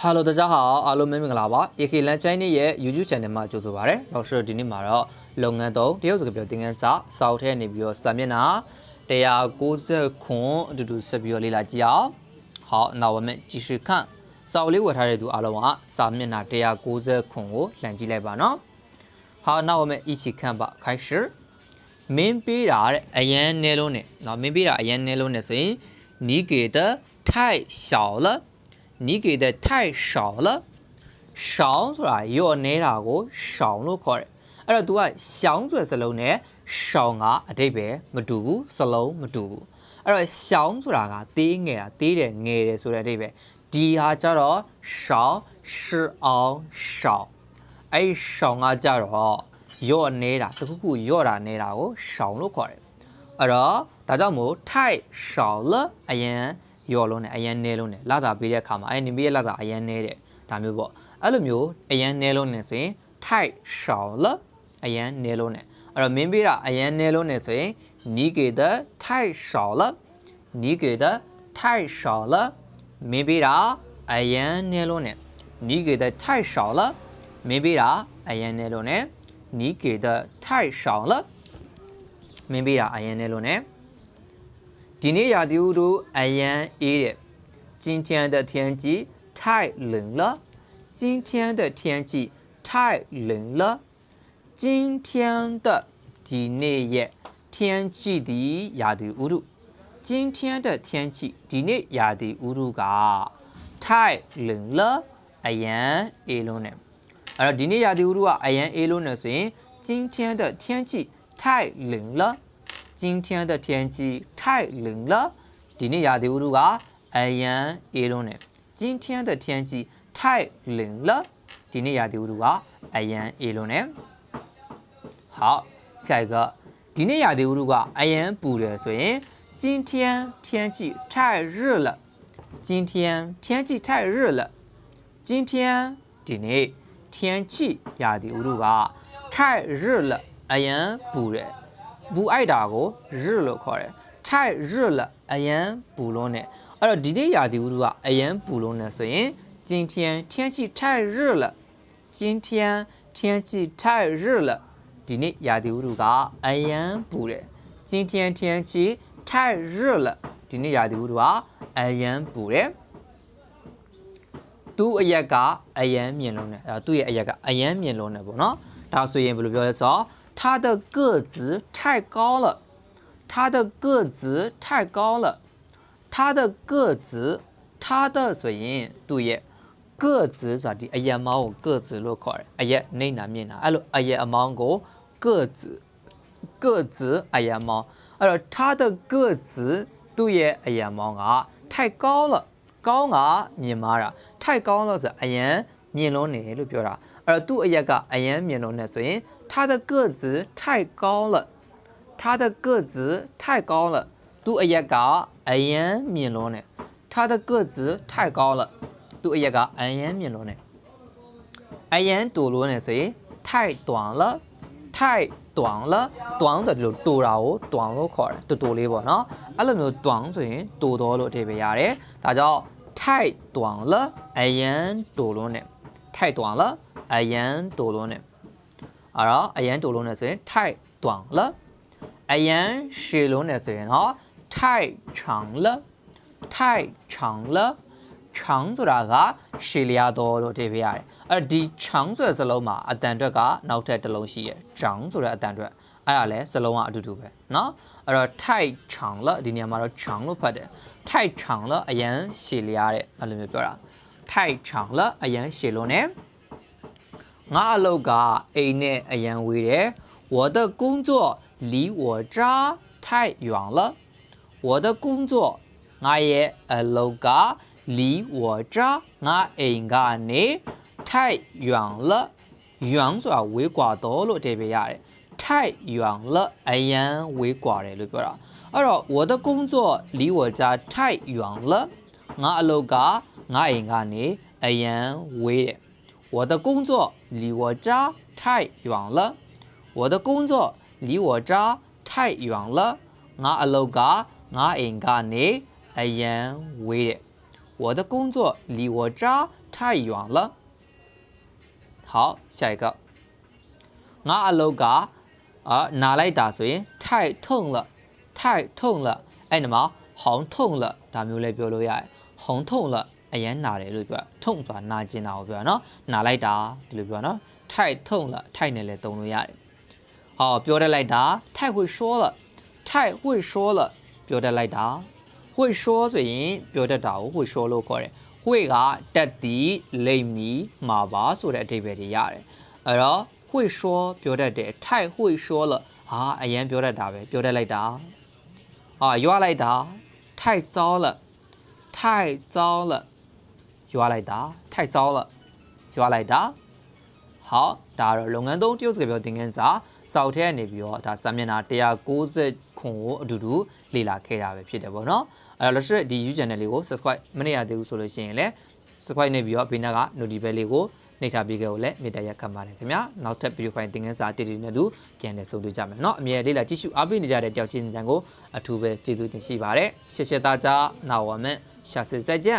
ဟာလိုတကြဟာအားလုံးမင်္ဂလာပါ AK လန်ချိုင်းနေ့ရဲ့ YouTube Channel မှာကြိုဆိုပါရစေ။နောက်ဆိုဒီနေ့မှာတော့လုပ်ငန်းသုံးတရုတ်စကားပြောသင်ခန်းစာစောက်ထဲနေပြီးတော့စာမျက်နှာ169အတူတူဆက်ပြီးတော့လေ့လာကြည့်အောင်။ဟောနောက်ဝမဲ့ကြည့်ရှုခန့်စာအုပ်လေးဝယ်ထားတဲ့သူအားလုံးကစာမျက်နှာ169ကိုလှန်ကြည့်လိုက်ပါနော်။ဟောနောက်ဝမဲ့အချီခန့်ပါခိုင်ရှယ်မင်းပေးတာတဲ့အရန်နဲလုံးနဲ့နော်မင်းပေးတာအရန်နဲလုံးနဲ့ဆိုရင်နီးကေတထိုက်小了你给的太少了少ဆိုတာရော့နေတာကိုရှောင်လို့ခေါ်တယ်အဲ့တော့ तू ကရှောင်ဆိုတဲ့စလုံးနဲ့ရှောင်ကအတိတ်ပဲမတူဘူးစလုံးမတူဘူးအဲ့တော့ရှောင်ဆိုတာကသေးငယ်တာသေးတယ်ငယ်တယ်ဆိုတဲ့အတိတ်ပဲဒီဟာကြတော့ရှောင်ရှအောင်ရှောင်အဲ့ရှောင်ကကြတော့ရော့နေတာတခုခုရော့တာနေတာကိုရှောင်လို့ခေါ်တယ်အဲ့တော့ဒါကြောင့်မို့ထိုက်ရှောင်လအရင် ရော်လုံးနဲ့အရန်နဲလုံးနဲ့လာစာပေးတဲ့အခါမှာအဲနေပေးရဲ့လာစာအရန်နဲတဲ့ဒါမျိုးပေါ့အဲ့လိုမျိုးအရန်နဲလုံးနဲ့ဆိုရင်ထိုက်ရှောင်လအရန်နဲလုံးနဲ့အဲ့တော့မင်းပေးတာအရန်နဲလုံးနဲ့ဆိုရင်你给的太少了你给的太少了မင်းပေးတာအရန်နဲလုံးနဲ့你给的太少了မင်းပေးတာအရန်နဲလုံးနဲ့你给的太少了မင်းပေးတာအရန်နဲလုံးနဲ့ ဒီနေ့ရာသီဥတုအရန်အေးတဲ့今天的天气太冷了今天的天气太冷了今天的ဒီနေ့ရဲ့天气ဒီရာသီဥတု今天的天气ဒီနေ့ရာသီဥတုက太冷了အရန်အေးလုံးနဲ့အဲ့တော့ဒီနေ့ရာသီဥတုကအရန်အေးလုံးနဲ့ဆိုရင်今天的天气太冷了 今天的天气太冷了，今天亚的乌鲁嘎哎呀，热隆呢。今天的天气太冷了，今天亚的乌鲁嘎哎呀，热隆呢。好，下一个，今天亚的乌鲁嘎哎呀，不热。所以今天天气太热了，今天天气太热了，今天今天天气亚的乌鲁嘎太热了，哎呀，不热。 တယ်ပူအိုက်တာကိုရလို့ခေါ်တယ်太热了အရန်ပူလုံးနဲ့အဲ့တော့ဒီနေ့ရာသီဥတုကအရန်ပူလုံးနဲ့ဆိုရင်今天天气太热了今天天气太热了ဒီနေ့ရာသီဥတုကအရန်ပူတယ်今天天气太热了ဒီနေ့ရာသီဥတုကအရန်ပူတယ်သူ့အရက်ကအရန်မြင်လုံးနဲ့အဲသူ့ရဲ့အရက်ကအရန်မြင်လုံးနဲ့ပေါ့နော်ဒါဆိုရင်ဘယ်လိုပြောလဲဆိုတော့ 他的个子太高了他的个子太高了他的个子他的ဆိုရင်သူ့ရဲ့个子ဆိုတာဒီအရက်မောင်းကို个子လို့ခေါ်တယ်အရက်နေနာမြင်တာအဲ့လိုအရက်အမောင်းကို个子个子အရက်မောင်းအဲ့တော့他的个子သူ့ရဲ့အရက်မောင်းက太高了ကောင်းကမြင်မာတာ太高了ဆိုအရန်မြင်လုံးနေလို့ပြောတာ အဲ့တော့သူ့အရက်ကအရန်မြင်လုံးနေဆိုရင်他的个子太高了他的个子太高了သူ့အရက်ကအရန်မြင်လုံးနေ他的个子太高了သူ့အရက်ကအရန်မြင်လုံးနေအရန်တူလို့နေဆိုရင်太短了太短了短တယ်လို့တူတာကို短လို့ခေါ်တယ်တူတူလေးပေါ့နော်အဲ့လိုမျိုး短ဆိုရင်တူတော်လို့အဓိပ္ပာယ်ရတယ်ဒါကြောင့်太短了အရန်တူလို့နေ太短了 အယန်တိုလုံးနဲ့အဲ့တော့အယန်တိုလုံးနဲ့ဆိုရင်ထိုက်တွန်လအယန်ရှည်လုံးနဲ့ဆိုရင်ဟောထိုက်ချောင်လထိုက်ချောင်လချောင်ဆိုတာကရှည်လျားတော်လို့ထည့်ပေးရတယ်အဲ့ဒီချောင်ဆိုတဲ့စလုံးမှာအတန်အတွက်ကနောက်ထပ်တစ်လုံးရှိရယ်ချောင်ဆိုတဲ့အတန်အတွက်အဲ့ဒါလဲစလုံးကအတူတူပဲเนาะအဲ့တော့ထိုက်ချောင်လဒီနေရာမှာတော့ချောင်လို့ဖတ်တယ်ထိုက်ချောင်လအယန်ရှည်လျားတဲ့အဲ့လိုမျိုးပြောတာထိုက်ချောင်လအယန်ရှည်လုံးနဲ့ ငါအလုပ်ကအိမ်နဲ့အရန်ဝေးတယ်我的工作离我家太远了我的工作ငါရဲ့အလုပ်က离我家ငါအိမ်ကနေ太远了远ဆိုတာဝေးกว่าတော့လို့အဓိပ္ပာယ်ရတယ်太远了အရန်ဝေးกว่าတယ်လို့ပြောတာအဲ့တော့我的工作离我家太远了ငါအလုပ်ကငါအိမ်ကနေအရန်ဝေးတယ် 我的工作离我家太远了我的工作离我家太远了ငါအလုပ်ကငါအိမ်ကနေအရန်ဝေးတယ် 我的工作离我家太远了。好，下一个。ငါအလုပ်ကအာနာလိုက်တာဆိုရင်ထိုက်ထုံ了ထိုက်ထုံ了အဲ့ဒီမှာဟောင်းထုံ了ဒါမျိုးလည်းပြောလို့ရတယ်ဟောင်းထုံ了 အရန်နာတယ်လို့ပြောထုံဆိုတာနာကျင်တာကိုပြောနော်နာလိုက်တာဒီလိုပြောနော်ထိုက်ထုံ了ထိုက်နဲ့လည်းသုံးလို့ရတယ်ဟောပြောတတ်လိုက်တာထိုက်会说了ထိုက်会说了ပြောတတ်လိုက်တာ会说ဆိုရင်ပြောတတ်တာကို会说လို့ခေါ်တယ်会ကတက်သည်လိမ့်မီမှာပါဆိုတဲ့အဓိပ္ပာယ်တွေရတယ်အဲ့တော့会说ပြောတတ်တယ်ထိုက်会说了ဟာအရန်ပြောတတ်တာပဲပြောတတ်လိုက်တာအာရွာလိုက်တာ太糟了太糟了 ရွာလိုက်တာထိုက်ဆောင်လက်ရွာလိုက်တာဟောက်ဒါတော့လုပ်ငန်းသုံးတရုတ်စကားပြောသင်ခန်းစာစောက်ထဲကနေပြီးတော့ဒါစာမျက်နှာ190ခွန်ကိုအတူတူလေ့လာခဲ့တာပဲဖြစ်တယ်ပေါ့နော်အဲ့တော့ Let's ဒီ YouTube channel လေးကို subscribe မနေရသေးဘူးဆိုလို့ရှိရင်လည်း subscribe နေပြီးတော့ဘေးနားက notify bell လေးကိုနှိပ်ထားပေးကြကိုလည်းမေတ္တာရပ်ခံပါတယ်ခင်ဗျာနောက်ထပ် video file သင်ခန်းစာတည်တည်နဲ့တူပြန်လည်ဆုံတွေ့ကြမယ်เนาะအမြဲလေးလာကြည့်ရှုအားပေးနေကြတဲ့တယောက်ချင်းတန်ကိုအထူးပဲကျေးဇူးတင်ရှိပါတယ်ရှေ့ရှေ့သားကြနာဝမန့်ရှာစစ်စက်ကြ